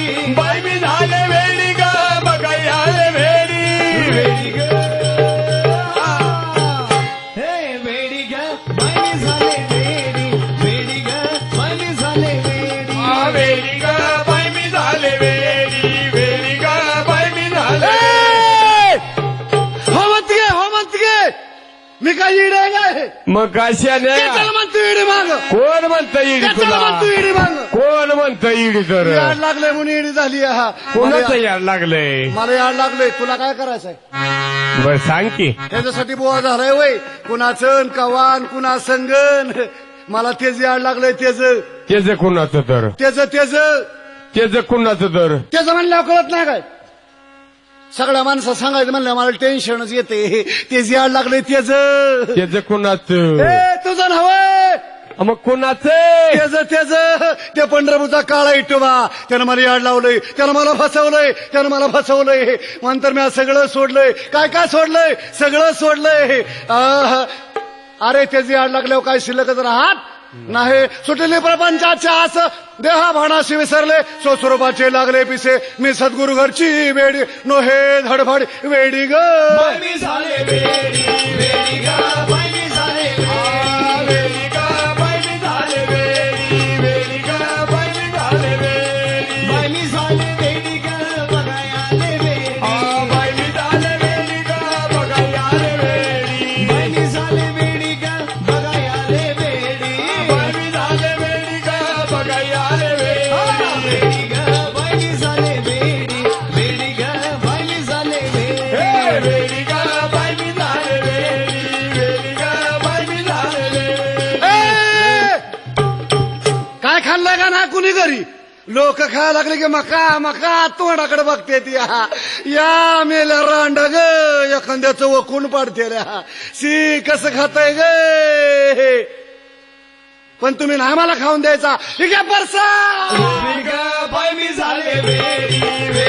वेडी बाई मी झाले वेडी ग बघाई आले वेडी. वेडी ग हे वेडी ग बाई झाले वेडी वेडी ग बाई झाले वेडी. आ, वेडी ग बाई मी झाले वेडी वेडी ग बाई मी झाले हो म्हणते गे हो म्हणते गे. मी काय इडे काय मग कशाने इडी माग कोण म्हणत तुला? म्हणतो माग कोण म्हणत तर? याड लागले म्हणून इडी झाली हा. कोणाचं मला याड लागलंय? मला याड लागले तुला काय करायचंय? बर सांग की. त्याच्यासाठी बुवा झालाय वय. कुणाचं कवान कुणा संगन मला तेच याड लागलंय तेच त्याच कुणाचं तर? तेच तेच त्याच कुणाचं तर? त्याच म्हणल्यावर कळत नाही काय? सगळ्या माणसं सांगायचं म्हणलं मला टेन्शनच येते. तेच याड लागले तेच त्याच कुणाचं? ए तुझं नव्हे मग कुणाचं? तेज तेज ते पंढरपूरचा काळा इटोबा. त्यानं मला याड लावलंय. त्यानं मला फसवलंय. त्यानं मला फसवलंय. नंतर मी आज सगळं सोडलंय. काय काय सोडलंय? सगळं सोडलंय. आह. अरे त्याचे याड लागल्यावर काय शिल्लकच राहत? नाही. सुटले प्रपंचाच्या आस. देहा भाणाशी विसरले. स्वस्वरूपाचे लागले पिसे. मी सद्गुरु घरची वेडी. नो हे धडफड. वेडी ग. बाई झाले वेडी. लोक खायला लागले की मका मका तोंडाकडे बघते ती हा. या मेल्या रांड ग एखाद्याचं वकून पाडते हा. सी कसं खाताय ग पण तुम्ही नाही मला खाऊन द्यायचा ठीक आहे परसा मी झाले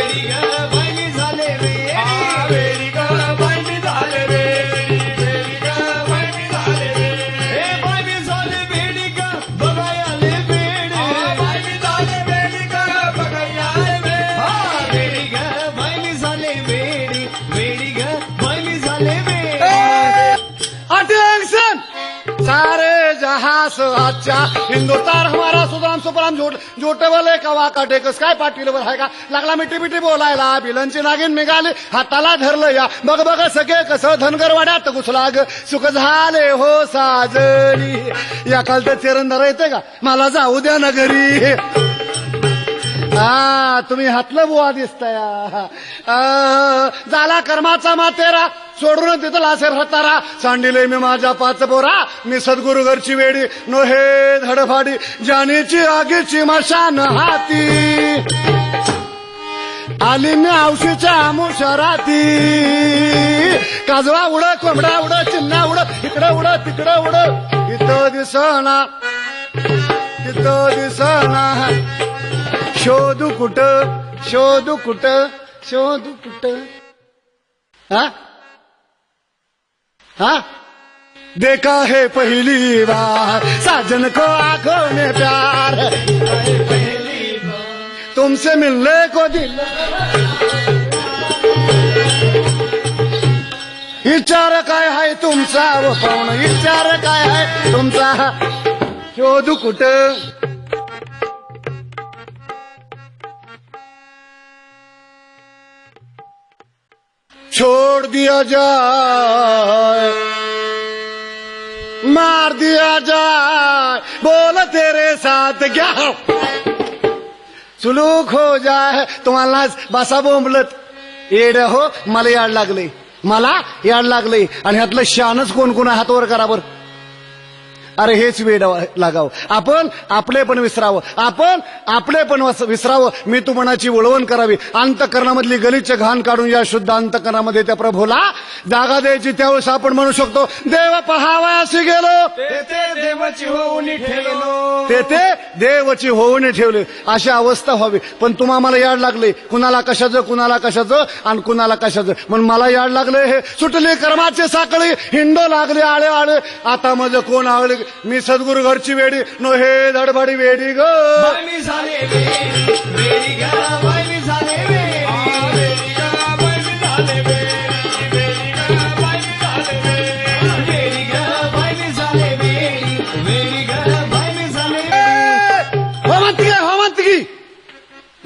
सारे जहास आजच्या हिंदुस्तान हमारा सुदाम सुपराम झोट झोटे वाले कवा काटे कस काय पाटील वर आहे का? लागला मिठी मिठी बोलायला बिलनची नागिन निघाले हाताला धरलं या. बघ बघ सगळे कसं धनगर वाड्यात घुसला ग सुख झाले हो साजरी. या कालचं चेरंदार येते का? मला जाऊ द्या ना घरी हा तुम्ही हातलं बुवा दिसताय. झाला कर्माचा मातेरा सोडून तिथं असे हतारा. सांडिले मी माझ्या पाच बोरा मी सद्गुरु घरची वेडी नो हे धडफाडी जानीची आगीची मशान हाती. आली मी औशीच्या मुशराती. काजवा उड कोंबडा उड चिन्ना उड इकडं उड तिकडं उड. इथं दिसना तिथं दिसना. शोधू कुठ शोधू कुठ शोधू हा? हा? देखा है पहली बार, साजन को आँखों में प्यार। तुमसे मिलने को दिल। विचार काय आहे तुमचा व पाहुण विचार काय आहे तुमचा शोधू छोड़ दिया जाए मार दिया जाए बोल तेरे साथ क्या हो? सुलूक हो जाय तुम्हाला बसा बोंबलत। येड हो मला याड लागले मला याड लागले आणि ह्यातलं शानच कोण कोण आहे, हात वर करा बरं अरे हेच वेड लागावं. आपण आपले पण विसरावं. आपण आपले पण वस- विसरावं. मी तू मनाची वळवण करावी. अंतकरणामधली गलिच्छ घाण काढून या शुद्ध अंतकरणामध्ये त्या प्रभूला जागा द्यायची त्यावेळेस आपण म्हणू शकतो देव पहावा असे गेलो देवाची होऊन ठेवलो. तेथे देवची होऊन ठेवले. अशी अवस्था व्हावी. पण तुम्हा मला याड लागले. कुणाला कशाचं कुणाला कशाचं आणि कुणाला कशाचं? म्हणून मला याड लागले. हे सुटले कर्माचे साखळी. हिंडो लागले आळे आळे. आता माझं कोण वेडी मी सद्गुरु घरची वेडी नो हे धडबडी वेडी ग.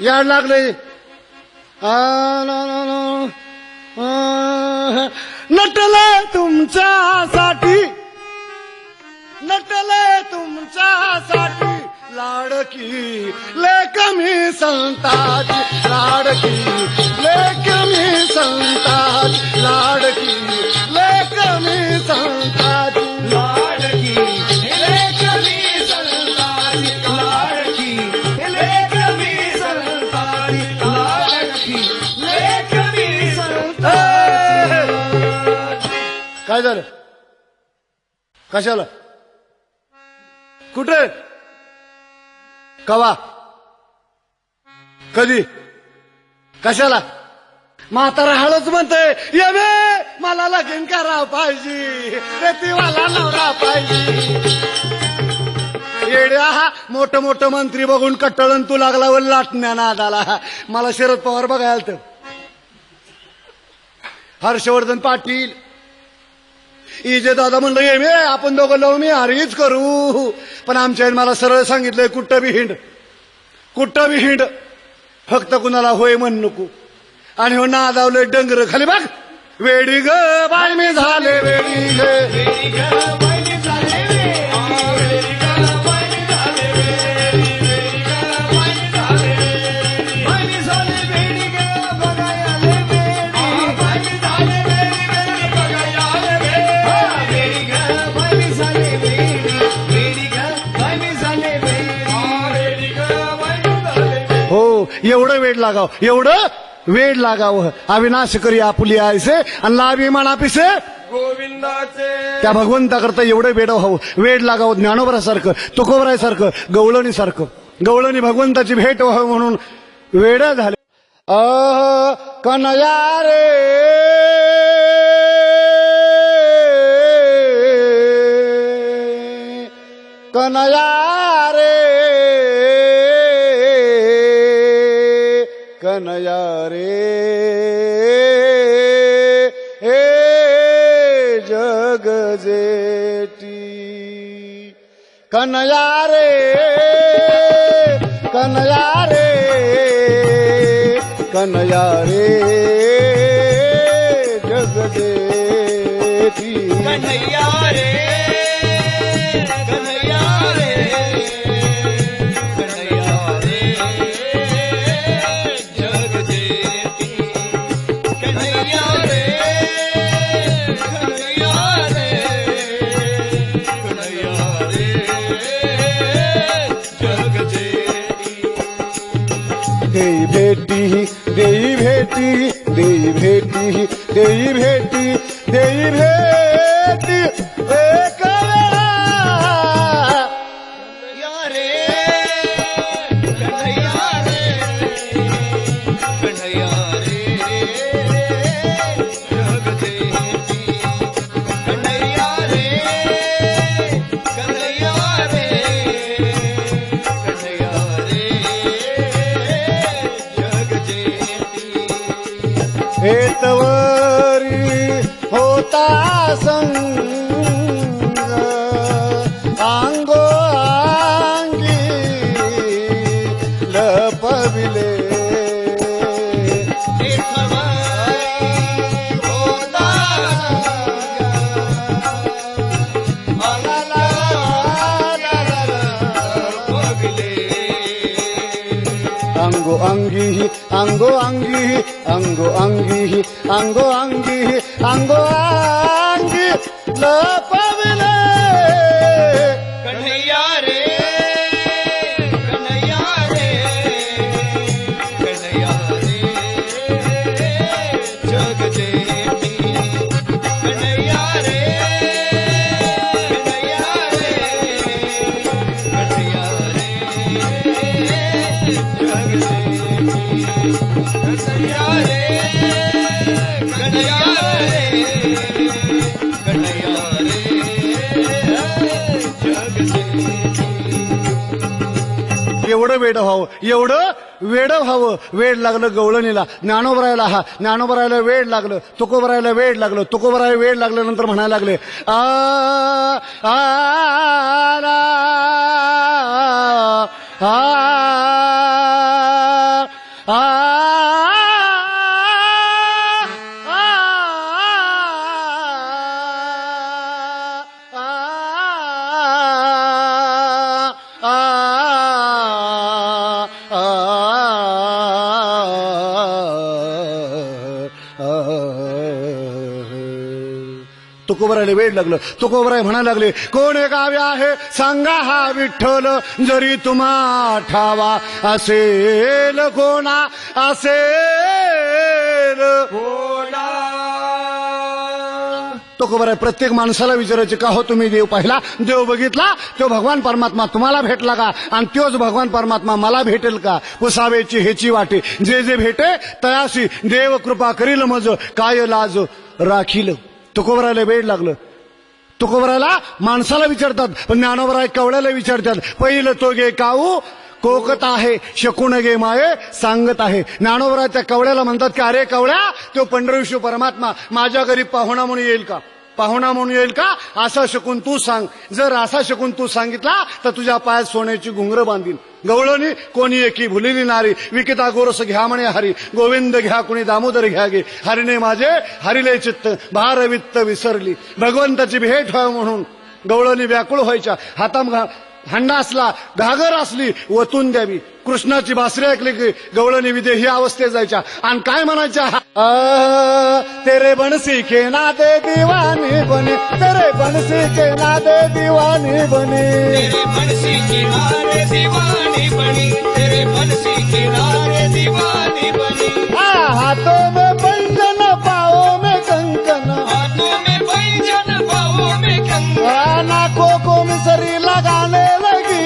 याड लागले. नटला तुमच्यासाठी. नटले तुमच्यासाठी लाडकी संताची लाडकी लेकमी संताची लाडकी संताची लाडकी लेकरी संताची लाडकी संताची लाडकी लेकरी संताची काय झालं? कशाला? कुठे? कवा? कधी? कशाला? म्हातारा हळूच म्हणते ये बे मला लगीन करा पाहिजे. रेतीवाला नवरा पाहिजे. येड्या हा मोठं मोठं मंत्री बघून कट्टळण तू लागला व लाटण्या नादाला. मला शरद पवार बघायला तर हर्षवर्धन पाटील इजे दादा म्हणलं ये मी आपण दोघं लावू मी हरीच करू. पण आमच्या मला सरळ सांगितलंय कुठं बी हिंड कुठं बी हिंड फक्त कुणाला होय म्हण नको. आणि हो नादावलं डंगर खाली बघ. वेडी ग बाय मी झाले वेडी ग. लागाव. एवढं वेळ लागावं. अविनाश करी आपुली आयसे आणि लाभी मनापिसे गोविंदाचे. त्या भगवंताकरता एवढं वेड व्हावं. वेड लागावं ज्ञानोबरासारखं तुकोबरासारखं गवळणीसारखं. गवळणी भगवंताची भेट व्हावं म्हणून वेड झाले. अ कनया रे. कनया कनया रे। हे जग जेटी कनया रे कनया रे कनया रे जग जेटी कन्हैया रे। होता संग अंगो अंगी लपविले अंगो अंगी अंगो अंगी 안고 안기 안고 안기 안고 안기. 러브는 वेड व्हावं एवढं वेड व्हावं वेड लागलं गवळणीला ज्ञानोबरायला हा ज्ञानोबरायला वेड लागलं तुकोबरायला वेड लागलं तुकोबरायला वेड लागलं नंतर म्हणायला लागले आ आ आपल्याला वेळ लागलं. तुकोबराय म्हणायला लागले कोण गावे आहे? सांगा हा विठ्ठल जरी तुम्हा ठावा असेल कोणा असेल कोणा. तुकोबराय प्रत्येक माणसाला विचारायचे का हो तुम्ही देव पाहिला? देव बघितला? तो भगवान परमात्मा तुम्हाला भेटला का? आणि तोच भगवान परमात्मा मला भेटेल का? पुसावेची हेची वाटे. जे जे भेटे तयाशी देव कृपा करील मज काय लाज राखील? तुकोबरायला वेळ लागलं. तुकोबरायला माणसाला विचारतात पण ज्ञानोबराय कवड्याला विचारतात पहिलं तो गे काऊ? कोकत आहे शकून गे माये सांगत आहे. ज्ञानोबराय त्या कवड्याला म्हणतात की अरे कवड्या तो पंढरविश्व परमात्मा माझ्या घरी पाहुणा म्हणून येईल का? पाहुणा म्हणून येईल का? असा शकून तू सांग. जर असा शकून तू सांगितला तर तुझ्या पायात सोन्याची घुंगर बांधील गवळणी कोणी एकी भुलिली नारी विकिता गोरस घ्या म्हणे हरी गोविंद घ्या कुणी दामोदर घ्या गे हरिने माझे हरिले चित्त भारवित्त विसरली भगवंताची भेट व्हावी म्हणून गवळणी व्याकुळ व्हायच्या हाताम घा हंडा असला घागर असली वतून द्यावी कृष्णाची बासरी ऐकली की गवळणी विदेही अवस्थेत जायच्या आणि काय म्हणायच्या आ, तेरे बनसी के नादे दिवानी बने तेरे बनसी के नादे दिवानी बने तेरे दीवानी बनी तेरे बंसी किनारे दीवानी बनी। आ, हाथों में पंजन पाओ में कंकन हाथों में पैंजन बाहों में कंगन। आ, नाकों को मिसरी लगाने लगी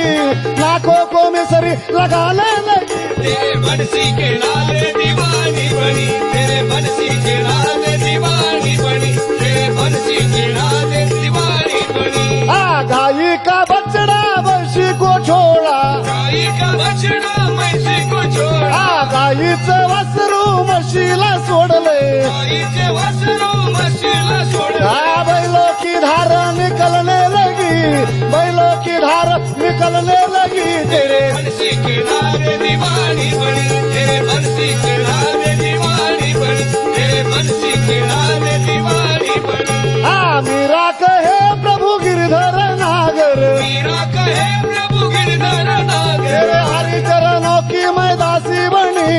नाकों को मिसरी लगाने लगी। तेरे बंसी किनारे दीवानी बनी तेरे बंसी किनारे दीवानी बनी तेरे बंसी किनारे दीवानी बनी। आ गाई का आ गाईचं वासरू म्हशीला सोडले. गाईचे वासरू म्हशीला सोडा आ बैलो की धार निकलने लगी बैलो की धार निकलने लगी. तेरे बंसी किनारे दीवानी बनी तेरे बंसी किनारे दीवानी बनी तेरे बंसी किनारे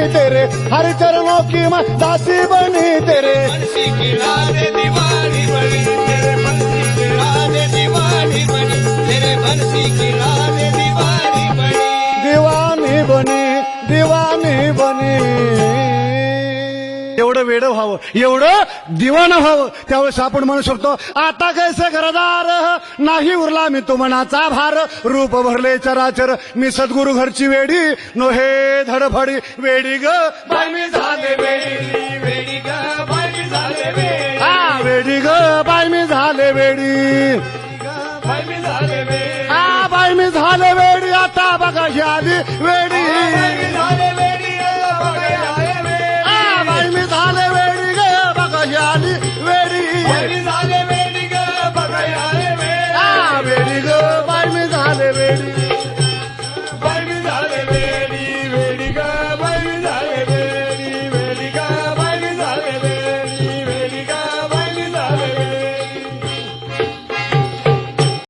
तेरे हरि चरणों की मैं दासी बनी तेरे। बंसी किनारे दीवानी बनी तेरे बंसी किनारे दीवानी बनी तेरे बंसी किनारे दीवानी बनी। दिवानी बनी दिवानी बनी। एवढं वेड व्हावं एवढं दिवाणं व्हावं. त्यावेळेस आपण म्हणू शकतो आता कैसे घरदार? नाही उरला मी तो मनाचा भार. रूप भरले चराचर मी सद्गुरु घरची वेडी नोहे धडफडी वेडी ग. बाय मी झाले वेडी वेडी ग बाय मी झाले वेडी. हा वेडी ग बाय मी झाले वेडी. बाय मी झाले वेडी. आ बाय मी झाले वेडी आता बघा आली वेडी.